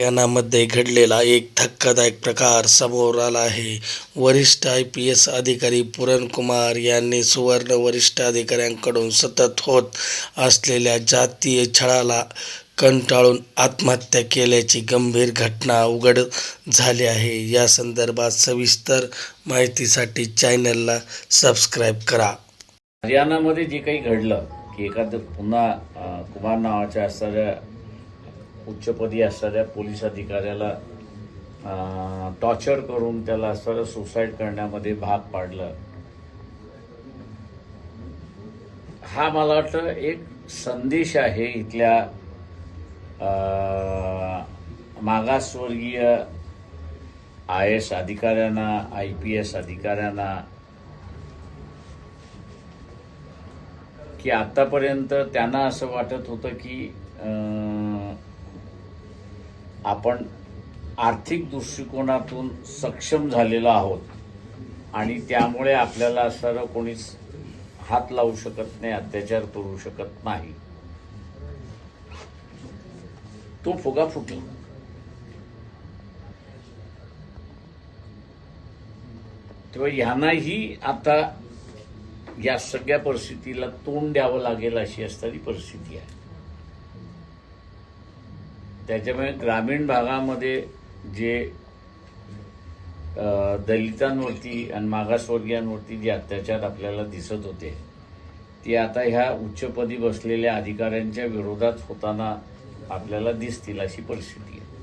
यानामध्ये घडलेला एक धक्कादायक प्रकार समोर आला आहे. वरिष्ठ आय पी एस अधिकारी पुरणकुमार यांनी सुवर्ण वरिष्ठ अधिकाऱ्यांकडून सतत होत असलेल्या जातीय छळाला कंटाळून आत्महत्या केल्याची गंभीर घटना उघड झाली आहे. या संदर्भात सविस्तर माहितीसाठी चॅनलला सबस्क्राईब करा. हरियाणामध्ये जे काही घडलं की एखादं पुन्हा कुमार नावाच्या असणाऱ्या उच्चपदी असणाऱ्या पोलीस अधिकाऱ्याला टॉर्चर करून त्याला असणारं सुसाईड करण्यामध्ये भाग पाडलं. हा मला वाटतं एक संदेश आहे इथल्या मागासवर्गीय आय एस अधिकाऱ्यांना आय पी एस अधिकाऱ्यांना की आतापर्यंत त्यांना असं वाटत होतं की आ, आपण आर्थिक दृष्टिकोनातून सक्षम झालेलो आहोत. आणि त्यामुळे आपल्याला असणारं कोणीच हात लावू शकत नाही अत्याचार करू शकत नाही. तो फुगा फुटला तेव्हा ह्यांनाही आता या सगळ्या परिस्थितीला तोंड द्यावं लागेल अशी असणारी परिस्थिती आहे. त्याच्यामुळे ग्रामीण भागामध्ये जे दलितांवरती आणि मागासवर्गीयांवरती जे अत्याचार आपल्याला दिसत होते ते आता ह्या उच्चपदी बसलेल्या अधिकाऱ्यांच्या विरोधात होताना आपल्याला दिसतील अशी परिस्थिती आहे.